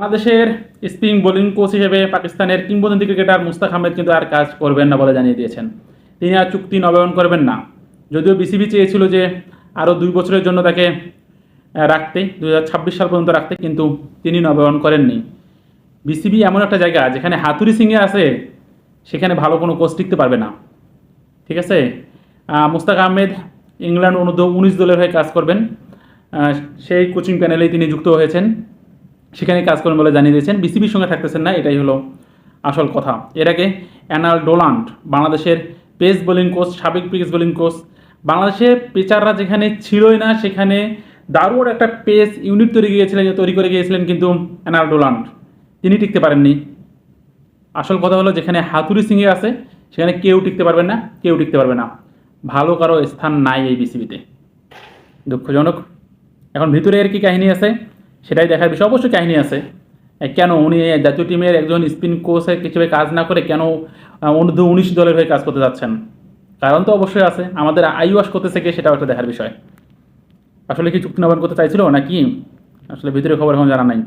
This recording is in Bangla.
বাংলাদেশের স্পিন বোলিং কোচ হিসেবে পাকিস্তানের কিংবদন্তি ক্রিকেটার মুস্তাক আহমেদ কিন্তু আর কাজ করবেন না বলে জানিয়ে দিয়েছেন। তিনি আর চুক্তি নবায়ন করবেন না। যদিও বিসিবি চেয়েছিল যে আরও দুই বছরের জন্য তাকে রাখতে দু হাজার ছাব্বিশ সাল পর্যন্ত রাখতে, কিন্তু তিনি নবায়ন করেননি। বিসিবি এমন একটা জায়গা যেখানে হাতুরি সিংয়ে আছে, সেখানে ভালো কোনো কোচ টিকতে পারবে না। ঠিক আছে? মুস্তাক আহমেদ ইংল্যান্ড অনুদ্ধ উনিশ দলের হয়ে কাজ করবেন। সেই কোচিং প্যানেলেই তিনি যুক্ত হয়েছেন। সেখানে কাজ করেন বলে জানিয়ে দিয়েছেন। বিসিবির সঙ্গে থাকতেছেন না, এটাই হলো আসল কথা। এর আগে অ্যানাল ডোলান্ড, বাংলাদেশের পেস বোলিং কোচ, সাবেক পেস বোলিং কোচ বাংলাদেশের পেচাররা যেখানে ছিলই না, সেখানে দারুণ একটা পেস ইউনিট তৈরি গিয়েছিলেন তৈরি করে গিয়েছিলেন কিন্তু অ্যানাল ডোলান্ড। তিনি টিকতে পারেননি। আসল কথা হলো যেখানে হাতুরি সিংয়ে আছে, সেখানে কেউ টিকতে পারবে না, কেউ টিকতে পারবে না। ভালো কারও স্থান নাই এই বিসিবিতে। দুঃখজনক। এখন ভিতরে এর কি কাহিনী আছে? সেটাই দেখার বিষয়। অবশ্যই কাহিনী আছে। কেন উনি জাতীয় টিমের একজন স্পিন কোচের হিসেবে কাজ না করে কেন অনূর্ধ্ব উনিশ দলের হয়ে কাজ করতে যাচ্ছেন? কারণ তো অবশ্যই আছে। আমাদের আইওয়াস করতেছে কে সেটাও একটা দেখার বিষয়। আসলে কি চুক্তি নবায়ন করতে চাইছিল নাকি? আসলে ভিতরে খবর এখন জানা নাই।